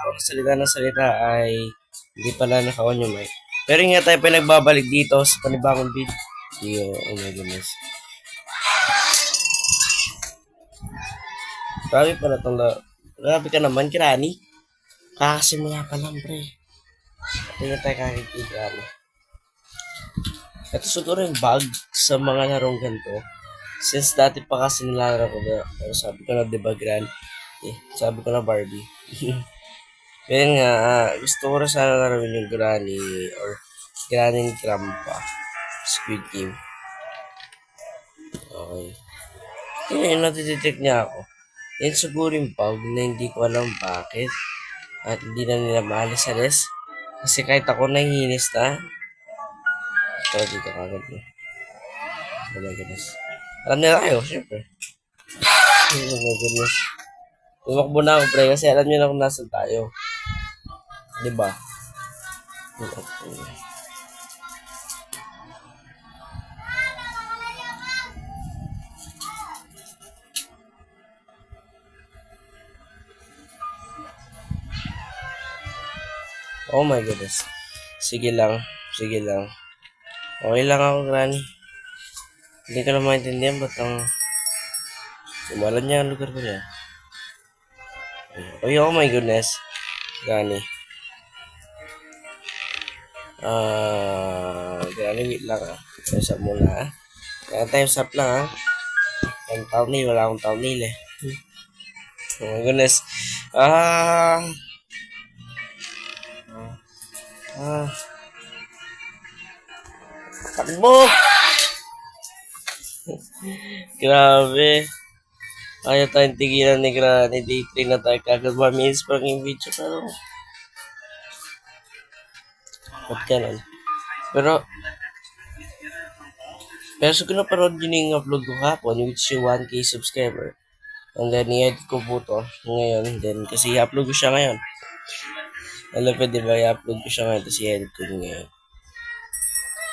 ako salita ng salita ay hindi pala naka-on yung mic. Pero nga tayo pa nagbabalik dito sa panibagong video. Oh my goodness. Grabe pala itong la... Grabe ka naman, Kirani. Kakasimula pa lang, pre. Tingnan tayo kakikita, ano. Ito siguro yung bug sa mga larong ganito. Since dati pa kasi nilalaro ko na, pero sabi ko na, di ba, Gran? Eh, sabi ko na Barbie. Kaya nga, ah, gusto ko rin sana laruin yung Granny or Granny Trampa. Squid Game. Okay. Yun yung natidetect niya ako. Yan siguro yung bug na hindi ko alam bakit. At hindi na nila maalis-alis. Kasi kahit ako nahihinis na. Ito, dito kagad mo. Oh my goodness. Alam nila tayo, syempre. Oh my goodness. Tumakbo na ako, pre, kasi alam niyo na kung nasan tayo. Diba? Oh my goodness. Sige lang. Sige lang. Okay lang ako, Granny. Hindi ko na maintindihan ba't ang... Umalan niya ang lugar ko niya. Ay, oh my goodness. Granny. Ah, Granny, wait lang ah. Up muna ah. Kaya times up lang ah. Ang thumbnail, wala akong thumbnail eh. Oh my goodness. Ah... Ah. Takbo! Grabe. Ayaw tayong tigilan ni Granny. Day 3 na tayo kagad. 1 minutes pa yung video. Pero... Ba't ganun? Pero... Pero sa napanood yun yung upload ko kapon, which yung 1k subscriber. And then, i-edit ko po to ngayon. Then, kasi i-upload ko siya ngayon. Alam pa, di ba, i-upload ko siya ngayon, tapos i-edit ko ngayon.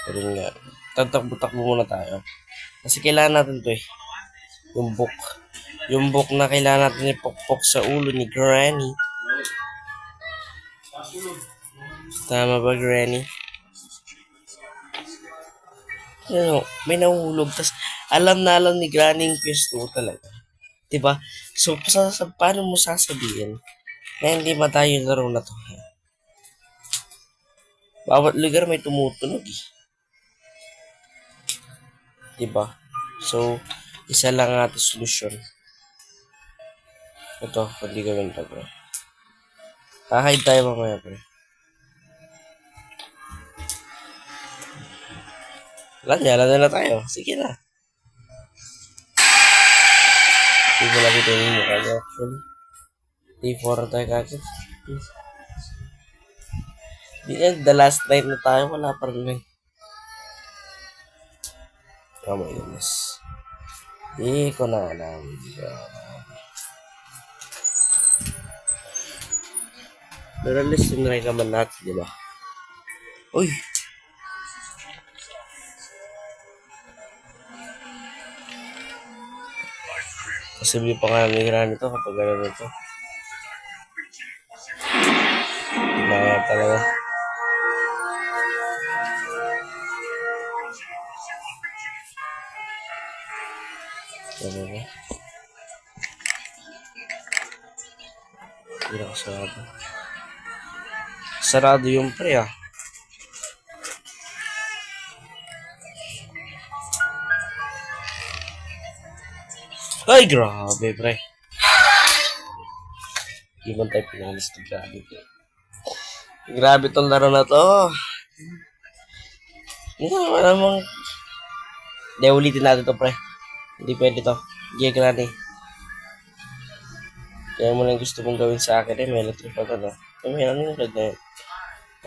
Pero nga, tatakbo-takbo muna tayo. Kasi kailangan natin to eh. Yung book. Yung book na kailangan natin ipokpok sa ulo ni Granny. Tama ba, Granny? Ano, may nahuhulog. Tapos, alam na alam ni Granny yung PS2 talaga. Diba? So, sa, paano mo sasabihin na hindi matayo yung laro na to? Bawat lugar may tumutunog eh. Diba? So, isa lang ang ating solusyon. Ito, hindi gawin to, bro. Kahide tayo mamaya, bro. Wala niya, alam na tayo. Sige na. Hindi ko lang ito yung mukha niya, actually. T4 tayo kagad. Di yan, the last night na tayo, wala pa rin eh. Oh my goodness. Di ko na alam. Pero at least tinry naman natin, di ba? Uy! Kasi pa nga nangyayari nito kapag gano'n nito. Kaya talaga. Talaga. Hindi ako sarado. Sarado yung pre ah. Ay, grabe, pre. Hindi man tayo pinalis na grabe. Grabe tong laro na to. Hindi ko namang... Hindi, ulitin natin to, pre. Hindi pwede to. Hindi ka na Kaya mo lang gusto mong gawin sa akin eh, may electric pa na. Eh, may ano yung red na yun?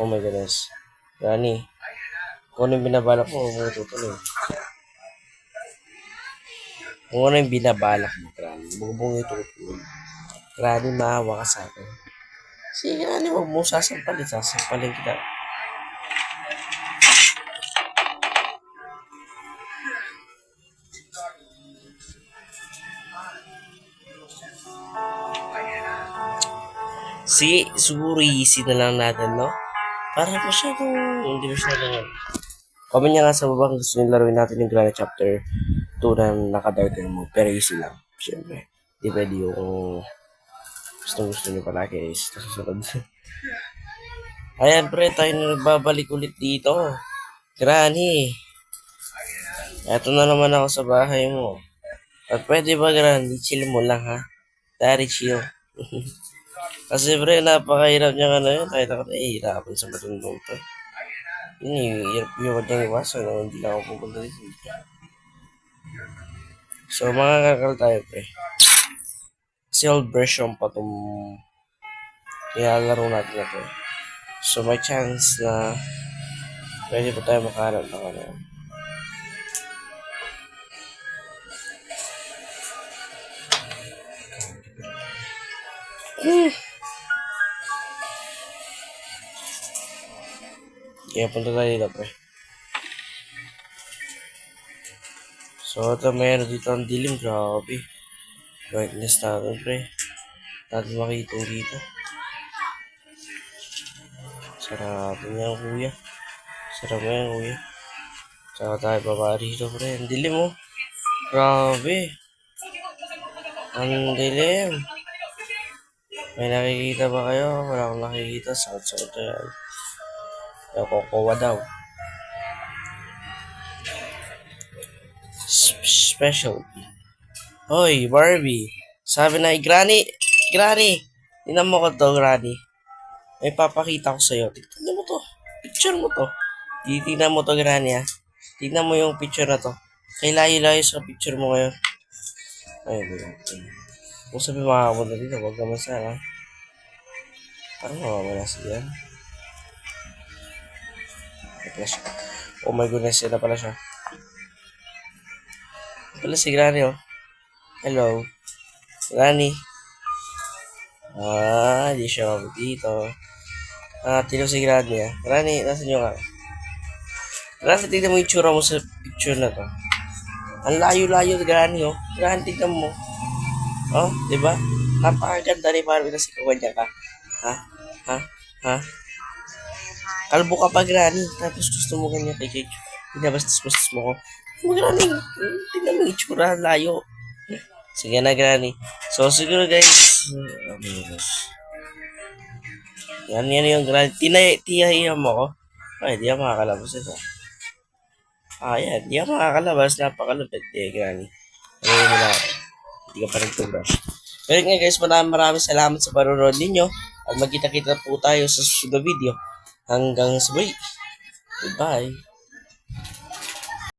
Oh my goodness. Gani. Kung ano yung binabalak mo, huwag mo tutuloy. Kung ano yung binabalak mo, Granny, huwag mo tutuloy. Granny, maawa ka sa akin. Sige, Granny, huwag mo sasampalin. Sasampalin kita. Sige, siguro easy na lang natin, no? Para masyadong hindi masyadong... Comment nyo nga sa baba kung gusto nyo laruin natin yung Granny Chapter 2 na naka-darker mode. Pero easy lang, syempre. Di pwede yung gusto gusto nyo palagi is sa susunod. Ayan pre, tayo na nagbabalik ulit dito. Granny. Eto na naman ako sa bahay mo. At pwede ba Granny, chill mo lang ha? Dari chill. Kasi pre, napakahirap niya ano yun. Kahit ako nahihirapan sa matundong to. Yun hirap yung kanyang iwasan. No? Hindi lang ako pupunta dito. So, mga kakal tayo pre. Old version pa itong nilalaro natin na to. So, may chance na pwede pa tayo makahanap ng ano. Hmm. Kaya punta tayo dito, pre. So, ito mayroon dito ang dilim. Grabe. Brightness natin, pre. Natin makita dito. Sarapin yan, kuya. Sarap yan, kuya. Saka tayo baba rito, pre. Ang dilim, oh. Grabe. Ang dilim. May nakikita ba kayo? Wala akong nakikita. Sakit-sakit na yan. Nakokowa daw. Specialty. Hoy, Barbie. Sabi na, Granny, Granny, tinan mo ko to, Granny. May papakita ko sa'yo. Tignan mo to. Picture mo to. Titignan mo to, Granny, ha. Tignan mo yung picture na to. Kay layo-layo sa picture mo ngayon. Ay, ay. Kung sabi makakapunta dito, huwag naman sana. Parang mawawala siya pala siya. Oh my goodness, na pala siya. Pala si Granny, oh. Hello. Granny. Ah, di siya mabot dito. Ah, tino si Granny, ah. Granny, nasan yung nga? Granny, tignan mo yung tsura mo sa picture na to. Ang layo-layo, Granny, oh. Granny, tignan mo. Oh, di ba? Napakaganda ni Barbie na si niya ka. Ha? Ha? Ha? Kalbo ka pa, Granny. Tapos gusto mo ganyan kay Kate. Pinabastos-bastos mo ko. Granny. Tingnan mo itsura. Layo. Sige na, Granny. So, siguro, guys. Amigos. Yan, yan yung Granny. Tinay, tiyahiyan mo ko. Ay, di ako makakalabas ito. Ah, yan. Di ako makakalabas. Napakalupit. Eh, Granny. Ano yun na. Hindi ka pa nag-brush. Pero nga guys, maraming maraming salamat sa panonood ninyo. At magkita-kita po tayo sa susunod video. Hanggang sa muli. Goodbye.